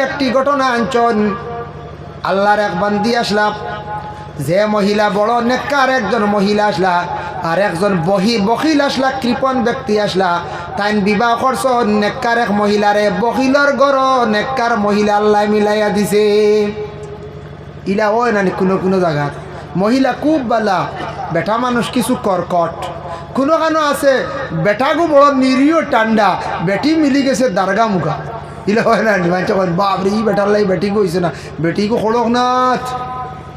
একটি ঘটনা এক যে মহিলা বড় একজন মহিলা একজন বহি কৃপণ ব্যক্তি আসলা। তাইন বিবাহ করছ নেককার এক মহিলারে বকিলর গর নেককার মহিলা আল্লাহ মিলাইয়া দিছে। ইলা ওই না কোনো কোনো জায়গাত। মহিলা খুব বালা, বেটা মানুষ কিছু কর্কট। কোনো কানো আছে? বেটাগো বড় নিরীহ ঠান্ডা বেটি মিলি গেছে দারগা মুখা। ইলা হয় না কন বাপরে, ই বেটার লাই বেটি কইছে না। বেটিকে খড়ক নাথ।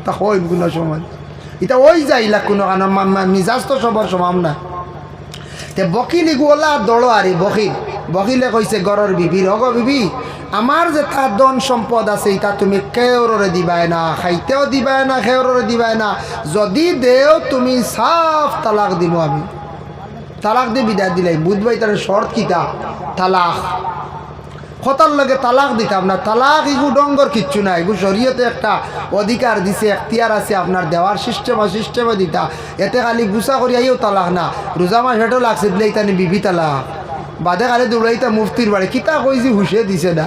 তা হয় কোনো সময় এটা ওই যাইলা কোনো কানো। মিজাজ তো সবার সমান না। তে বকিলি গোলা দড়ো আরে বকিল বকিলে কইছে গরর বিবি রগ বিবি আমার যে তার ধন সম্পদ আছে এটা তুমি কেউরে দিবাই না, খাইতেও দিবাই না খেউরে দিবাই না। যদি দেও তুমি সাফ তালাক দিব আমি। তালাক দিয়ে বিদায় দিলাই বুধবাই তার শর্ত কিতা তালাক। খতার লগে তালাক দিতাম না তালাক ইগু ডঙ্গর কিচ্ছু নাই। ইগু শরীয়তে একটা অধিকার দিছে, এখতিয়ার আছে আপনার দেওয়ার সিস্টেম সিস্টেমে দিতা। এতে খালি করি আইও তালাক না। রোজা মাস হেঁটো লাগছে দিলে ইতানি বিবি তালাক। বাদে খালি দৌড়াইতা মুফতির বাড়ি। কিতা কইছি হুসে দিছে না।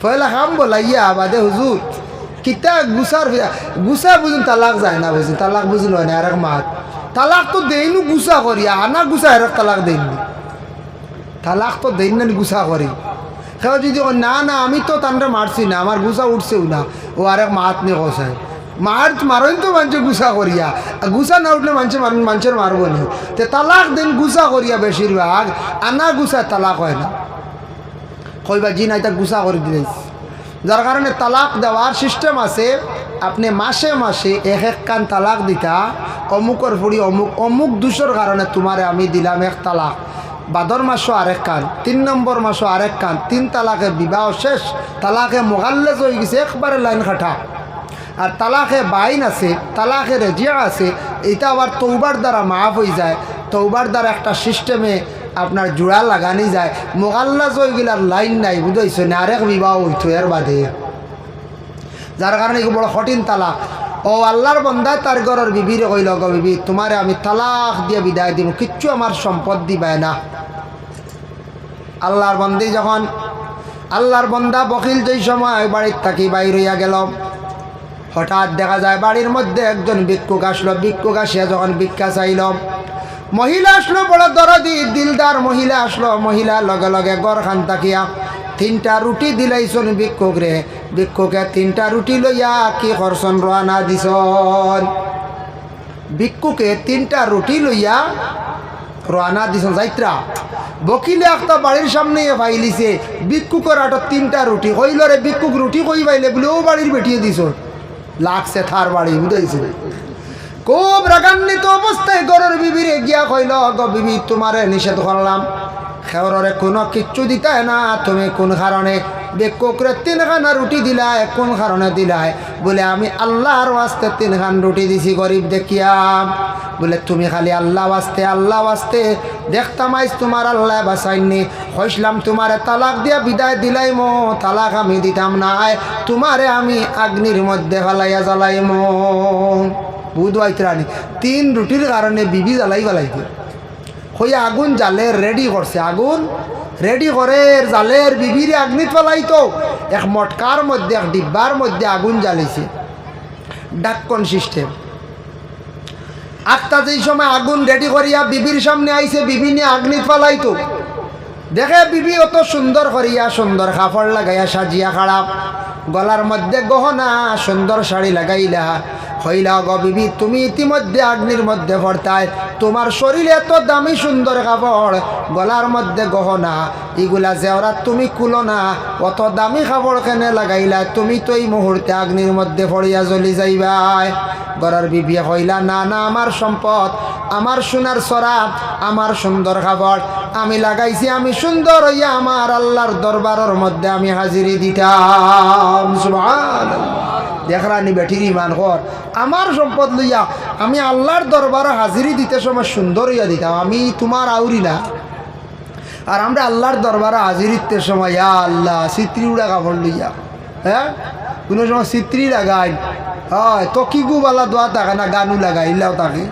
পয়লা খাম বলাইয়া বাদে হুজুর, কিতা গুছার গুছা বুঝুন তালাক যায় না বুঝুন। তালাক বুঝুন হয় না আর এক মাত। তালাক তো দেইনু গুসা করিয়া আনা গুসা এর তালাক দেইনি। তালাক তো দেন না গুসা করি। সেও যদি না না, আমি তো তানরে মারছি না আমার গুসা উঠছেও না। ও আরেক মাত নিয়ে কষায় মার মারেন তো মানুষ গুসা করিয়া গুছা না উঠলে মানুষের মানুষের মারব নি। তে তালাক দিন গুসা করিয়া বেশিরভাগ আনা গুসা তালাক হয় না। কইবা জি না এটা গুছা করে দিয়েছি যার কারণে তালাক দেওয়ার সিস্টেম আছে। আপনি মাসে মাসে এক এক কান তালাক দিতা, অমুকর ফুড়ি অমুক অমুক দুশোর কারণে তোমারে আমি দিলাম এক তালাক। বাদর মাসও আরেক কান, তিন নম্বর মাসও আরেক কান, তিন তালাকে বিবাহ শেষ, তালাকে মোগাল্লেজ হয়ে গেছে, একবারে লাইন খাটা। আর তালাকে বাইন আছে, তালাকে রেজিয়া আছে এটা আবার তৌবার দ্বারা মাফ হয়ে যায়। তৌবার দ্বারা একটা সিস্টেমে আপনার জোড়া লাগানি যায়। মোগাল্লা জয়গুলার লাইন নাই, বুঝাইছে না? আরেক বিবাহ হইতো, এর বাদে। যার কারণে বড় কঠিন তালাক ও আল্লাহর বন্দায় তার ঘরের বিবিরে কইল, গো বিবি, তোমারে আমি তালাক দিয়ে বিদায় দিব, কিচ্ছু আমার সম্পদ দিবাই না। আল্লাহর বন্দি যখন, আল্লাহর বন্দা বকিল, যেই সময় বাড়ির থাকি বাইর হইয়া গেল, হঠাৎ দেখা যায় বাড়ির মধ্যে একজন ভিক্ষুক আসলো। ভিক্ষুক আসিয়া যখন ভিক্ষা চাইল মহিলা আসলো বড় দরদি, দিলদার মহিলা আসলো, মহিলা লগে লগে গড়খান তাকিয়া। তিনটা রুটি দিলাইছন ভিক্ষুক রে ভিক্ষুকে তিনটা রুটি লইয়া কি করছন রানা দিছন? ভিক্ষুকে তিনটা রুটি লইয়া রানা দিছন, যাইত্রা। বকিলে একটা বাড়ির সামনে পাইলিছে ভিক্ষুকের আটো তিনটা রুটি। কইল রে, ভিক্ষুক রুটি কই পাইলে? বলে ও বাড়ির বেটিয়ে দিছ লাগছে থার বাড়ি, বুঝাইছে। খুব রাগান্বিত অবস্থায় গরুর বিবিরে গিয়া কইল গো বিবি, তোমারে নিষেধ করলাম। খেওরে কোনো কিচ্ছু দিতায় না, তুমি কোন কারণে? বেকুকরে তিনখানা রুটি দিলায় কোন কারণে দিলায় বলে, আমি আল্লাহর ওয়াস্তে তিনখান রুটি দিছি, গরিব দেখিয়াম বলে, তুমি খালি আল্লাহ ওয়াস্তে আল্লাহ ওয়াস্তে। দেখতাম আইস তোমার আল্লাহ বাসাইনি হইসলাম তোমারে তালাক দিয়া বিদায় দিলাই মো তালাক আমি দিতাম নাই। তোমারে আমি আগ্নির মধ্যে ফালাইয়া জ্বালাই মো বুধ রানী। তিন রুটির কারণে বিবি জ্বালাই ফেলাইতে হইয়া আগুন জালের রেডি করছে। আগুন রেডি করে জালের বিবিরে আগ্নিত ফেলাইতো। এক মটকার মধ্যে, এক ডিব্বার মধ্যে আগুন জ্বালিছে ডাক্কন সিস্টেম আটটা যেই সময় আগুন রেডি করিয়া বিবির সামনে আইছে, বিবি নিয়ে আগ্নিত ফেলাইতো। দেখে বিবি অত সুন্দর করিয়া সুন্দর কাপড় লাগাইয়া সাজিয়া খারাপ। গলার মধ্যে গহনা, সুন্দর শাড়ি লাগাইলা। হইলা গ বিবি, তুমি ইতিমধ্যে আগ্নির মধ্যে ভরতায় তোমার শরীরে এত দামি সুন্দর কাপড়, গলার মধ্যে গহনা। এগুলা জেওরা তুমি কুলো না। অত দামি কাপড় কেনে লাগাইলা? তুমি তো এই মুহূর্তে আগ্নির মধ্যে পড়িয়া জ্বলি যাইবাই। গড়ার বিবি হইলা না না, আমার সম্পদ, আমার সোনার সরা আমার সুন্দর খাবার আমি লাগাইছি, আমি সুন্দর হইয়া আমার আল্লাহর দরবারের মধ্যে আমি হাজিরি দিতাম। দেখরানি বেঠির ইমান কর। আমার সম্পদ লইয়া আমি আল্লাহর দরবারে হাজিরি দিতে সময় সুন্দর হইয়া দিতাম। আমি তোমার আউরি না। আর আমরা আল্লাহর দরবারে হাজিরিতে সময়, ইয়া আল্লাহ চিত্রি উড়া কাপড় লইয়া। হ্যাঁ? কোনো সময় চিত্রি লাগাই। হয় তো তকিগু বালা দোয়া থাকে না, গানু লাগাই ইল্লাও থাকে।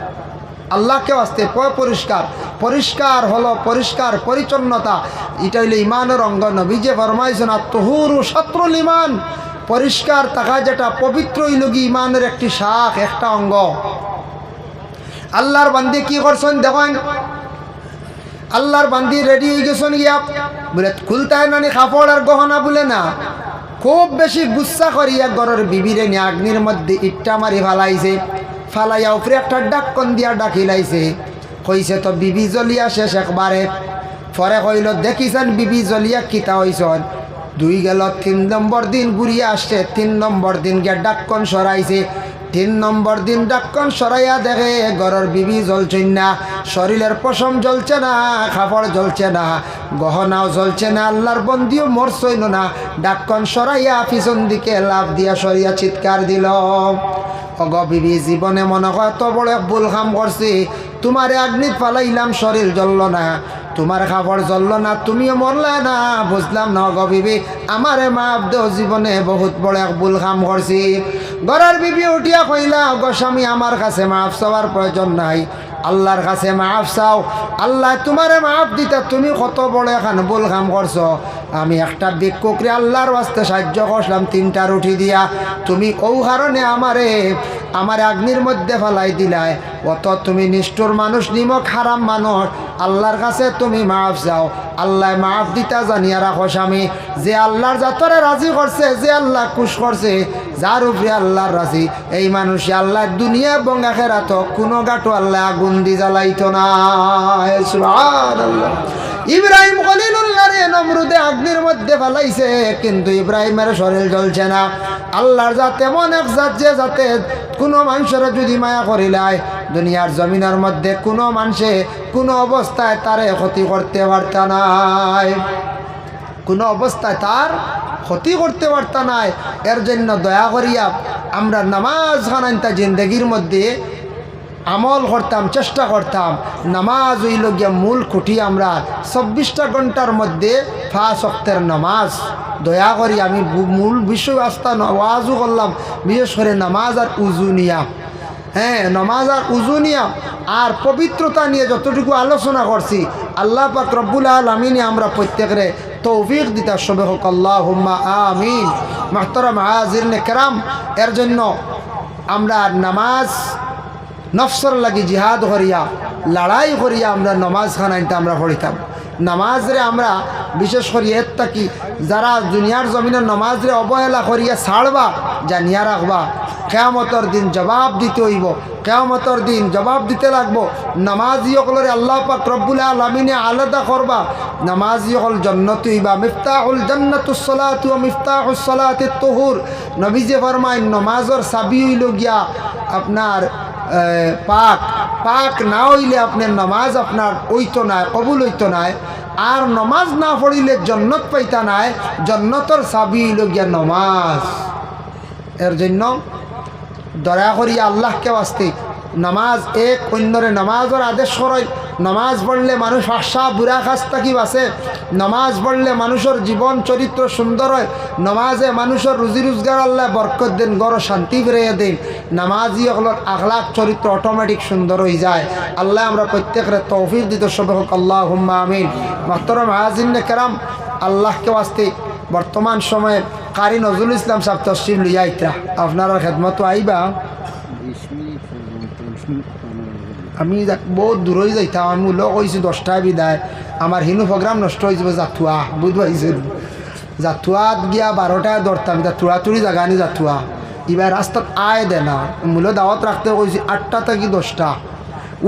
আল্লাহকে আসতে পয় পরিষ্কার। পরিষ্কার হলো, পরিষ্কার পরিচ্ছন্নতা। এটা হইলে ইমানের অঙ্গ। নবী যে ফরমাইছেন আর তহুরু শত্রুল ইমান পরিষ্কার থাকা যেটা পবিত্র ইলগি ইমানের একটি শাখ একটা অঙ্গ। আল্লাহর বান্দি কি করছেন দেখেন? আল্লাহর বান্দি রেডি হয়ে গেছেন গিয়া। বলে খুলতায় নানি কাপড় আর গহনা বলে না। খুব বেশি গুচ্ছা করিয়া ঘরের বিবিরে নিয়ে আগ্নির মধ্যে ইট্টা মারি ফালাইছে। ফালাইয়া উপরে একটা ডাক্কন দিয়া ডাকিলাইছে। কইছে তো, বিবি জ্বলিয়া শেষ একবারে। পরে কইল, দেখিছেন বিবি জ্বলিয়া কিতা হইছন? দুই গেল, তিন নম্বর দিন ঘুরিয়ে আসছে, তিন নম্বর দিন গিয়া ডাক্কন সরাইছে। তিন নম্বর দিন ডাক্কন সরাইয়া দেখে ঘরের বিবি জ্বলছেন না, শরীরের পশম জ্বলছে না, খাবার জ্বলছে না, গহনাও জ্বলছে না, আল্লাহর বন্দিও মরছইল না। ডাক্কন সরাইয়া পিছন দিকে লাভ দিয়া সরিয়া চিৎকার দিল। অগ বিবি, জীবনে মনে হয় এত বড় এক ভুল কাম করছি। তোমারে আগ্নিত ফালাইলাম শরীর জ্বলল না। তোমার খাবার জ্বলল না, তুমিও মরলে না। বুঝলাম না গো বিবি, আমারে মাপ দেহ জীবনে বহুত বড় এক ভুল কাম করছি। গড়ার বিবি উঠিয়া কইলা, গো স্বামী, আমার কাছে মাপ চাওয়ার প্রয়োজন নাই। আল্লাহর কাছে মাফ চাও। আল্লাহ তোমারে মাফ দিতে, তুমি কত বড় এখন বল কাম করছ। আমি একটা ভিক্ষুকরে আল্লাহর বাস্তে সাহায্য করছিলাম তিনটা রুটি দিয়া। তুমি ও কারণে আমারে, আমার আগ্নির মধ্যে ফেলাই দিলাই। অত তুমি নিষ্ঠুর মানুষ, নিমক হারাম মানুষ। আল্লাহর কাছে তুমি মাফ চাও। আল্লাহ মাফ দিতা জানিয়া রাখো স্বামী, যে আল্লাহর যাতরে রাজি করছে, যে আল্লাহ খুশ করছে, যার উপরে আল্লাহর রাজি। এই মানুষে আল্লাহ দুনিয়া এবং আখেরাত কোনো গাটো আল্লাহ আগুন দি জ্বালাইতো না। ইব্রাহিম খলিলুল্লাহ রে নমরুদে আগ্নির মধ্যে ফেলাইছে, কিন্তু ইব্রাহিমের শরীর জ্বলছে না। আল্লাহর যাতে এমন এক জাত যে যাতে কোনো মানুষের যদি মায়া করিলায় দুনিয়ার জমিনের মধ্যে কোনো মানুষে কোনো অবস্থায় তারে ক্ষতি করতে পারত নাই। কোনো অবস্থায় তার ক্ষতি করতে পারত নাই। এর জন্য দয়া করিয়া আমরা নামাজ খানাইতা জিন্দগির মধ্যে আমল করতাম, চেষ্টা করতাম। নামাজ হইল গিয়া মূল খুঁটি আমরা। চব্বিশটা ঘণ্টার মধ্যে ফাঁস অক্তের নামাজ। দয়া করি আমি মূল বিষয় আস্থা ওয়াজও করলাম। বিশেষ করে নামাজ আর উজু নিয়া। হ্যাঁ নামাজ আর উজু নিয়া আর পবিত্রতা নিয়ে যতটুকু আলোচনা করছি, আল্লাহ পাক রব্বুল আলমিনে আমরা প্রত্যেকরে তৌফিক দিতা সবে হোক। আল্লাহ আমিন। মাহতরম হাজির কেরাম, এর জন্য আমরা নামাজ, নফসর লাগি জিহাদ করিয়া, লড়াই করিয়া আমরা নমাজ খানাইতে আমরা পড়িতাম। নামাজরে আমরা বিশেষ করি এর থাকি যারা দুনিয়ার জমিনের নমাজরে অবহেলা করিয়া ছাড়বা, জানিয়া রাখবা কেয়ামতর দিন জবাব দিতে হইব। কেয়ামতর দিন জবাব দিতে লাগবো। নামাজি অকলরে আল্লাহ পাক রব্বুল আলমিনে আলাদা করবা। নামাজি অকল জন্নত হইবা। মিফতাহুল জন্নতুসলাতু মিফতাহুস সলাতে তহুর। নবীজে ফরমায় নমাজর সাবি হইল গিয়া আপনার পাক। পাক না হইলে আপনার নমাজ আপনার ওইতো নাই, কবুল হইতো নাই। আর নমাজ না পড়িলে জন্নত পাইতা নাই। জন্নতর চাবি গিয়া নমাজ। এর জন্য দয়া করিয়া আল্লাহকে বাস্তে নামাজ এক, অন্যরে নামাজের আদেশ করয় নামাজ পড়লে মানুষ আশা, বুড়া কাজ থাকি বাসে নামাজ পড়লে মানুষের জীবন, চরিত্র সুন্দর হয়। নামাজে মানুষের রুজি রোজগার আল্লাহ বরকত দেন, গড় শান্তি ফিরাইয়া দেন। নামাজি হলোর আখলাক চরিত্র অটোমেটিক সুন্দর হয়ে যায়। আল্লাহ আমরা প্রত্যেকের তৌফিক দিত সব হোক। আল্লাহ হুম্মা আমিন। মাস্তরম হাজিন কেরাম, আল্লাহকে বাস্তে বর্তমান সময়ে কারি নজরুল ইসলাম সাহেব তসিম লইয়া ইতরা আপনারা খেদমত আইবা। আমি বহুত দূরই যাইতাম, আমি ওলো কইছি দশটায় বিদায়। আমার হিনু প্রোগ্রাম নষ্ট হয়ে যাবে জাতুয়া বুধবাইছে জাতুয়াত গিয়া বারোটায় ধরতাম এটা তুড়াতুড়ি জাগা নি জাতুয়া। এবার রাস্তাত আয় দে না। মূল্য দাওয়াত রাখতে কইছি আটটা থেকে দশটা।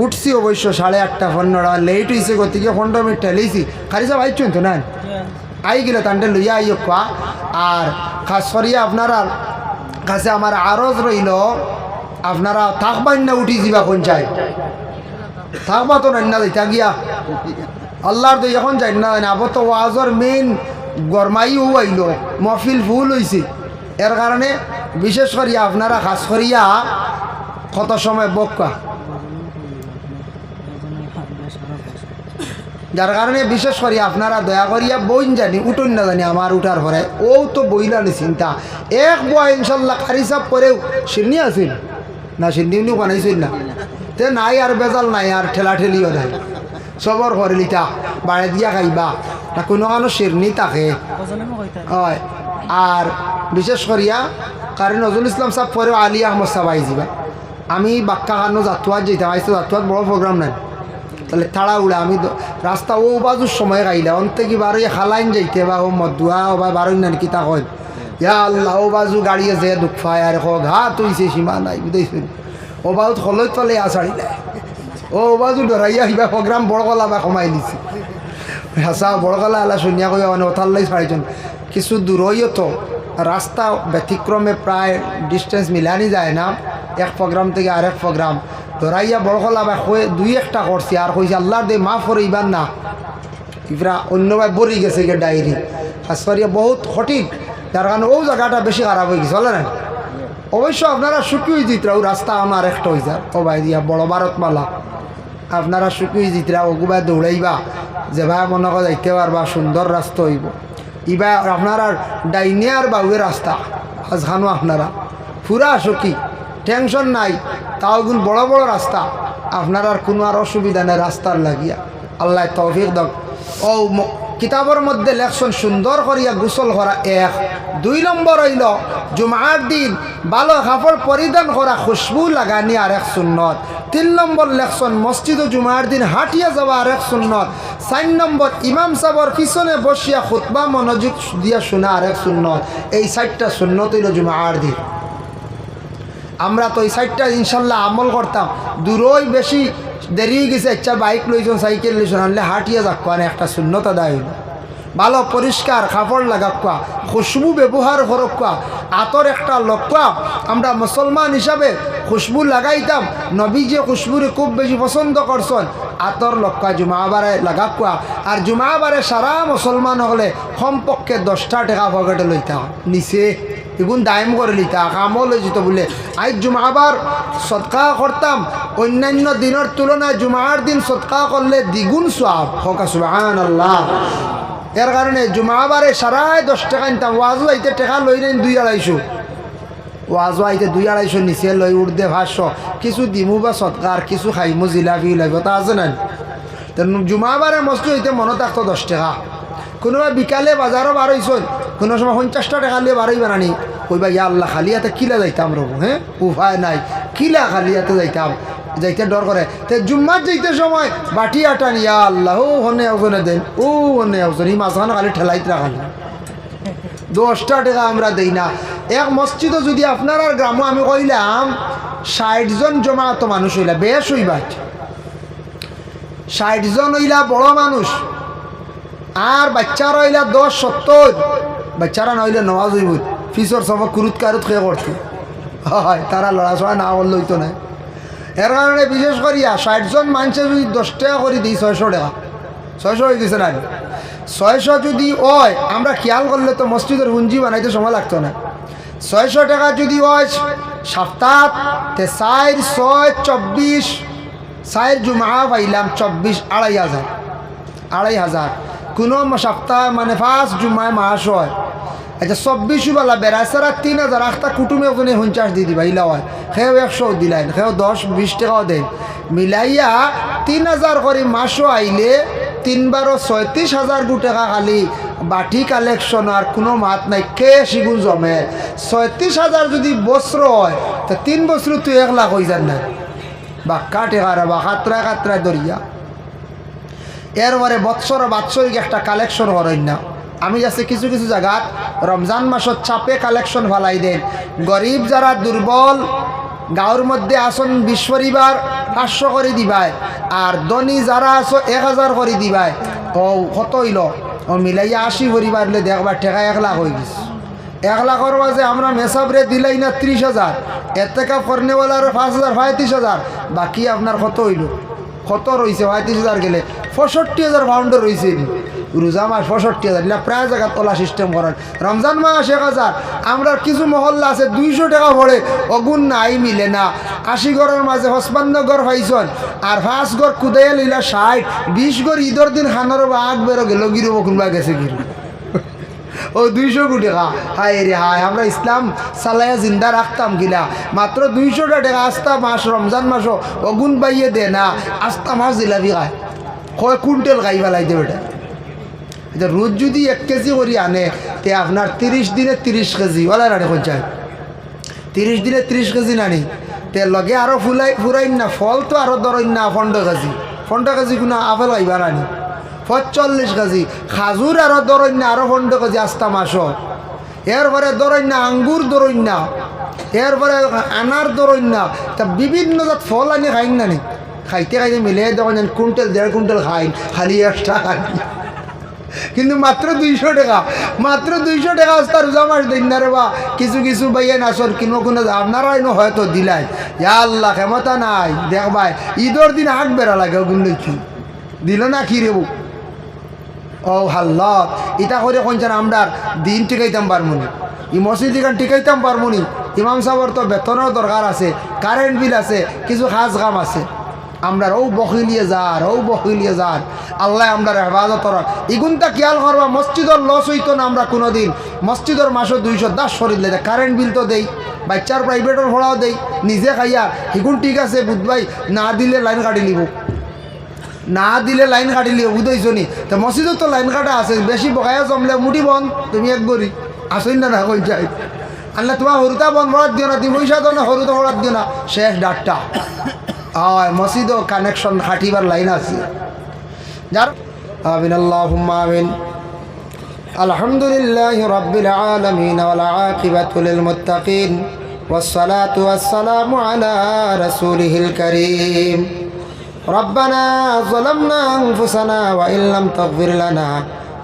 উঠছি অবশ্য সাড়ে আটটা পনেরোটা লেট হয়েছে গতিকে পনেরো মিনিট ঠেলেছি। খালি সব আইছেন তো না আই গেলে তান্ডে লইয়া আইও কোয়া আর খাস করিয়া আপনারা কাছে আমার আরজ রইল, আপনারা থাকবান না উঠি যাবা কোন চাই থাকবা তো না যাইতা গিয়া। আল্লাহর তো এখন যাই না আবার তো ওয়াজর মেইন গরমাইও আইল মফিল ফুল হয়েছে এর কারণে বিশেষ করিয়া আপনারা খাস করিয়া কত সময় বক্কা যার কারণে বিশেষ করি আপনারা দয়া করিয়া বইন জানি, উঠুন না জানি আমার উঠার পরে। ও তো বইলানি চিন্তা। এক বয় ইনশাল্লাহ খারি সাপ করেও সিন্নি আছিল? না, সিন্নি উনি বানাইছিল না। তে নাই আর বেজাল নাই, আর ঠেলা ঠেলিও নাই। সবর করে লিতা বাড়ি দিয়া খাইবা। না কোনো কানো শিরনি থাকে। হয়। আর বিশেষ করিয়া কারণ নজরুল ইসলাম সাহেব পরে আলী আহমদ সাহেব আইজিবা আমি বাক্কা খানো জাতুয়াত যেতাম আইসো জাতুয়াত বড় প্রোগ্রাম নাই। তাহলে তাড়া উড়া, আমি রাস্তা ও বাজুর সময় গাইলা অন্তে কি বারো খালাইন যাইতে, বা ও মদুয়া ও বা বারো নান কিতা কয় ইয়া আল্লাহ, ও বাজু গাড়ি আছে দুঃখ আর হোক ঘা তুইছে সীমা নাই বুঝাইছেন ও বাজু খলৈ তলে আছাড়ি দেয় ও বাজু ডরাইয়া কিবা প্রোগ্রাম বড়কলা বা কমাই দিছে। হাসা বড় গলা আলা শুনিয়া কই মানে ওথার লাই ছাড়িছেন। কিছু দূরইও তো রাস্তা ব্যতিক্রমে প্রায় ডিস্টেন্স মিলানি যায় না। এক প্রোগ্রাম থেকে আরেক প্রোগ্রাম। ধরাইয়া বড় গলা বা দুই একটা করছি, আর কইছে, আল্লাহর দে মাফ করে ইবার না। ইফরা অন্যভাবে বরি গেছে গিয়ে ডায়েরি। খাস করিয়া বহুত সঠিক, যার কারণে ও জায়গাটা বেশি খারাপ হয়ে গেছে বলে না অবশ্য আপনারা সুখী হয়ে ও রাস্তা আমার একটা হয়ে যায়। ও ভাই দিয়া বড় ভারতমালা। আপনারা সুখী হয়ে দিতরা ওগুবা দৌড়াইবা। যে ভাই মনে করে যাইতে পারবা, সুন্দর রাস্তা হইব। ইবা আপনারা ডাইনিয়ার বাউয়ের রাস্তা আজখানো আপনারা। পুরা সুখী। টেনশন নাই, তাও গুণ বড় বড় রাস্তা। আপনার আর কোনো আর অসুবিধা নেই রাস্তার লাগিয়া। আল্লাহ তৌফিক দক ও কিতাবের মধ্যে লেখছেন সুন্দর করিয়া গোসল করা এক। দুই নম্বর হইল জুমার দিন ভালো কাপড় পরিধান করা খুশবু লাগানি আর এক সুন্নত। তিন নম্বর লেখছেন মসজিদ ও জুমার দিন হাঁটিয়া যাওয়া আর এক সুন্নত। চার নম্বর ইমাম সাবর পিছনে বসিয়া খুতবা মনোযোগ দিয়া শোনা আর এক সুন্নত। এই চারটা সুন্নত হইল জুমার দিন। আমরা তো এই সাইডটা ইনশাল্লাহ আমল করতাম। দূরই বেশি দেরি গেছে আচ্ছা বাইক লইছেন, সাইকেল লইছেন, আনলে হাঁটিয়ে যাক মানে একটা শূন্যতা দায় হইল। ভালো, পরিষ্কার, কাপড় লাগাক খুশবু ব্যবহার করক আতর একটা লক্ষ্য আমরা মুসলমান হিসাবে খুশবু লাগাইতাম নবী যে খুশবুরে খুব বেশি পছন্দ করছেন, আতর লক্ষ্য জুমাবারে লাগাক কোয়া। আর জুমাবারে সারা মুসলমান হলে কমপক্ষে দশটা টাকা পকেটে লইতাম নিচে এগুন দায়ম করে লিতা কামও লই যেত বলে। আজ জুমাবার সৎকা করতাম অন্যান্য দিনের তুলনায় জুমার দিন সৎকা করলে দ্বিগুণ সব হকা সুবাহান আল্লাহ এর কারণে জুমাবারে সারাই দশ টাকা নিতাম ওয়াজও আইতে টাকা লই নেন দুই আড়াইশো ওয়াজও আইতে দুই আড়াইশো নিচে লই উর্দে ভাষ্য কিছু দিমু বা সৎকার কিছু খাইমু জিলাপি উলাইব তা আছে না জুমাবারে মস্ত হইতে মনে থাকতো দশ টাকা। কোনোবা বিকালে বাজারও বার হইছন কোনো সময় পঞ্চাশটা টাকা নিয়ে বারোই বানানি কইবা, ইয়া আল্লাহ খালি হাতে কিলা যাইতাম রব হ্যাঁ? উপায় নাই। কিলা খালি হাতে যাইতাম, যাইতে ডর করে। তে জুম্মার যাইতে সময় বাটি আটান, ইয়া আল্লাহ, ও হনে ওজনে দেন, ও হনে ওজন এই মাঝখানে খালি ঠেলাইতে রাখান দশটা টাকা আমরা দেই না। এক মসজিদও যদি আপনার আর গ্রামও আমি কইলাম, ষাট জন জমাত মানুষ হইলা, বেশ হইবা। ষাট জন হইলা বড় মানুষ, আর বাচ্চারা হইলা দশ সত্তর। বাচ্চারা নইলে নওয়াজ হইব। ফিসর সব কুরুত কারুত খেয়ে করতো হয় তারা লড়াচড়া না করলে হইতো না এর কারণে বিশেষ করিয়া ষাটজন মানুষে যদি দশ টাকা করে দিই ছয়শো টাকা। ছয়শো হয়ে গেছে না ছয়শো যদি হয়, আমরা খেয়াল করলে তো মসজিদের হুঞ্জি বানাইতে সময় লাগতো না। ছয়শো টাকা যদি হয় সপ্তাহ তে ছয়, চব্বিশ চার জুমা পাইলাম, চব্বিশ আড়াই হাজার আড়াই হাজার কোনো সপ্তাহ মানে ফার্স্ট জুমায় মাস হয়। আচ্ছা চব্বিশ বেলা বেড়াইছারা তিন হাজার আটটা কুটুমে ওখানে পঞ্চাশ দিয়ে দিবা, ইলা হয়। সেও একশো দিলেন সেও দশ, বিশ টাকাও দেন। মিলাইয়া তিন হাজার করে মাসও আইলে তিনবারও ছয়ত্রিশ হাজার গু টাকা খালি বাটি কালেকশন আর কোনো মাত নাই, কে সিগুন জমে। ছয়ত্রিশ হাজার যদি বস্ত্র হয়, তো তিন বছর তুই এক লাখ হয়ে যান না বাক্কা টেকারা বা কাতরায় কাতরায় দরিয়া এরপরে বৎসর বাৎসরিক একটা কালেকশন করেন না। আমি যাচ্ছি কিছু কিছু জায়গাত রমজান মাসত চাপে কালেকশন ফালাই দেন। গরিব যারা দুর্বল গাঁৱৰ মধ্যে আসন বিশ পরিবার, পাঁচশো করে দিবাই আর ধনী যারা আছো, এক হাজার করে দিবাই ও, কত হইল? ও, মিলাইয়া আশি পরিবার হলে দেখবার ঠেকা এক লাখ হয়ে গেছে। এক লাখ লাখের মাঝে আমরা মেসাবরে দিলাই না ত্রিশ হাজার। এর থেকে ফর্নেওয়ালার পাঁচ হাজার, পঁয়ত্রিশ হাজার। বাকি আপনার কত হইল? কত রয়েছে পঁয়ত্রিশ হাজার গেলে। পঁয়ষট্টি হাজার পাউন্ডে রয়েছে রোজা মাস পঁয়ষট্টি হাজার, এটা প্রায় জায়গা তোলা সিস্টেম করেন রমজান মাস এক হাজার, আমরা কিছু মহল্লা আছে, দুইশো টাকা ভরে, অগুণ নাই মিলে না। আশি গড়ের মাঝে হসপান্ন গড় পাইছন, আর পাঁচ গড় কুদাইয়া লইলা ষাট, বিশ গড় ঈদর দিন খানোর বা আগ বেরো গেল, গিরু কোনবা গেছে গিরু। ও দুইশো কোটি টাকা। হায় রে হায়, আমরা ইসলাম চালাইয়া জিন্দা রাখতাম গিলা। মাত্র দুইশোটা টাকা আস্তা মাস, রমজান মাসও অগুন বাইয়ে দে না। আস্তা মাস জিলাপি খায়। কয় কুইন্টাল গাই বেলাই দেবে এটা। এটা রোজ যদি এক কেজি করি আনে, তে আপনার তিরিশ দিনে তিরিশ কেজি ওলা রানি পঞ্চায়েত। তিরিশ দিনে তিরিশ কেজি নানি, তে লগে আরও ফুলাই ফুরাইন না ফল তো আরও ধরইন না পনেরো কেজি। পনেরো কেজি কোনো আপেল আইবা রানি পঁচল্লিশ কেজি খাজুর আরও ধরইন না আরও পনেরো কেজি আস্তা মাস এরপরে ধরইন না আঙ্গুর ধরইন না এরপরে আনার ধরইন না, তা বিভিন্ন জাত ফল আনি খাইন না নি খাইতে খাইতে মিলে দেখেন কুইন্টাল, দেড় কুইন্টাল খাইন খালি একটা খাই। কিন্তু মাত্র দুইশো টাকা, মাত্র দুইশো টাকা আস্তা রোজা মাস দিন না রে বা। কিছু কিছু বাইয়ে নাচর কিনো কোনো আপনারাই নো হয়তো দিলাই। ইয়া আল্লাহ, ক্ষমতা নাই। দেখ ভাই ঈদর দিন হাট বেড়া লাগে দেখি দিল না কি রে বউ? ও হাল্লত ইটা করে কইছেন আমরার দিন টিকাইতাম পারমুনি। ই মসজিদ এখান টিকাইতাম পারমুনি। ইমাম সাহর তো বেতনের দরকার আছে কারেন্ট বিল আছে, কিছু খাস কাম আছে। আমরা ও বকিলিয়ে যার ও বকিলিয়ে যার আল্লাহ আমরা হেফাজত ইগুনটা খেয়াল করবা মসজিদর লস হইতো না আমরা কোনোদিন। মসজিদর মাসও দুইশো দাস সরিলে কারেন্ট বিল তো দেই। বাচ্চার প্রাইভেটের ভাড়াও দেই। নিজে খাইয়া হিগুন ঠিক আছে বুধবাই না দিলে লাইন কাটি নিব। না দিলে লাইন কাটিলি বুঝাইছ নি তো মসজিদত তো লাইন কাটা আছে, বেশি বকায়া জমলে মুটি বন তুমি একবারই আসই না না কই যাই আল্লাহ তোমার সরুতা বন্ধ করার দিও না, তুমি পয়সা দাও না সরুতা করার দিও না। শেষ ডাক্তার হয় মসজিদও কানেকশন খাটিবার লাইন আছে যার আমিন আল্লাহ আমিন الحمد لله رب العالمين والعاقبة للمتقين والصلاة والسلام على رسوله الكريم ربنا ظلمنا أنفسنا وإن لم تغفر لنا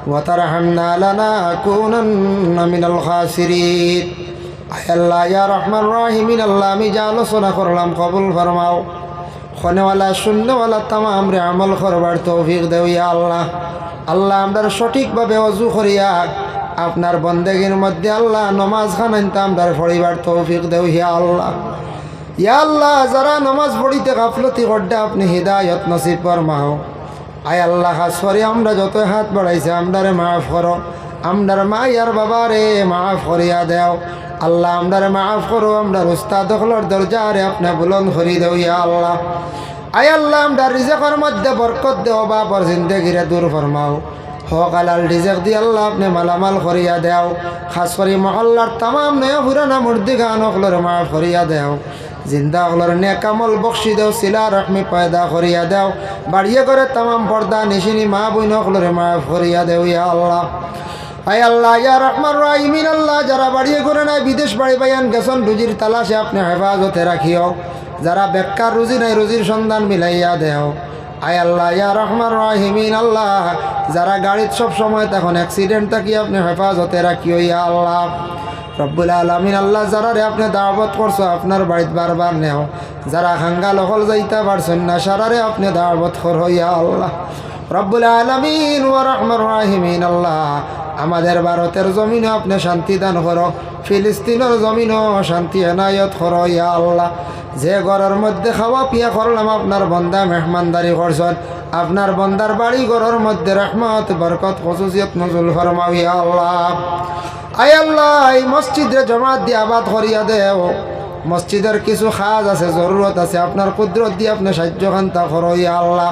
وترحمنا لنكونن من الخاسرين আয় আল্লাহ ইয়া রহমান রাহিমিন আল্লাহ আমি যা আলোচনা করলাম কবুল ফরমাও খনেওয়ালা শূন্যওয়ালা তামাম রে আমল করবার তৌফিক দেও ইয়া আল্লাহ। আল্লাহ আমরা সঠিকভাবে অজু করিয়া আপনার বন্দেগীর মধ্যে আল্লাহ নমাজ খান আমদার পড়িবার তৌফিক দেও ইয়া আল্লাহ। ইয়া আল্লাহ, যারা নমাজ পড়িতে গাফলতি করতে আপনি হৃদায়ত নসিব ফরমাও। আয় আল্লাহ হাসরে আমরা যত হাত বাড়াইছে আমদারে মাফ করো। আমদার মা ইয়ার বাবা রে মাফ করিয়া দেও। আল্লাহ আমদারে মাফ করো আমদার উস্তাদ হলর দরজা রে আপনি বুলন করি দেও আল্লাহ। আয় আল্লাহ আমদার রিজেকর মধ্যে বরকত দেও, বাপর জিন্দগিরে দূর ফরমাও। হক আলাল রিজেক দি আল্লাহ আপনি মালামাল করিয়া দেও। খাস করি মহল্লার তামাম নয়া পুরানা মুর্দি গান হকলর মাফ করিয়া দেও। জিন্দা হলর নেকামল বক্সি দেও শিলা রশ্মি পয়দা করিয়া দেও। বাড়িয়ে করে তামাম পর্দা, নিশিনি মা বইন হকলর মাফ করিয়া দেও ইয়া আল্লাহ। আয় আল্লাহ, ইয়া রহমান রাহিমিন, আল্লাহ, যারা বাড়িয়ে করে নাই, বিদেশ বাড়ি পাইয়ান গেছন, রুজির তালাশে আপনি হেফাজতে রাখিও। যারা বেকার, রুজি নাই, রুজির সন্ধান মিলাইয়া দেও। আয় আল্লাহ, ইয়া রহমান রাহিমিন, আল্লাহ, যারা গাড়ির সব সময় তখন অ্যাক্সিডেন্ট থাকি আপনি হেফাজতে রাখিও, ইয়া আল্লাহ। রব্বুল আলমিন, আল্লাহ যারা রে আপনি দাওয়াত করছ, আপনার বাড়িতে বারবার নেও। যারা হাঙ্গা লহল যাইতে পারছেন না, সারারে আপনি দাওয়াত করো, ইয়া আল্লাহ। রব্বুল আলমিন ও রহমান রাহিমিন, আল্লাহ। আমাদের ভারতের জমিনও আপনি শান্তি দান করো, ফিলিস্তিনের জমিনও শান্তি এনায়ত করো, ইয়া আল্লাহ। যে ঘরের মধ্যে খাওয়া পিয়া করলাম, আপনার বন্দা মেহমানদারি করছেন। আপনার বন্দার বাড়ি ঘরের মধ্যে রহমত, বরকত, খসুসিয়ত নজুল ফরমাও, ইয়া আল্লাহ। আয় আল্লাহ, এই মসজিদে জমাত দিয়ে আবাদ করিয়া দেও। মসজিদের কিছু খাজ আছে, জরুরত আছে, আপনার কুদরত দিয়ে আপনি সাহায্য খান্তা করো, ইয়া আল্লাহ।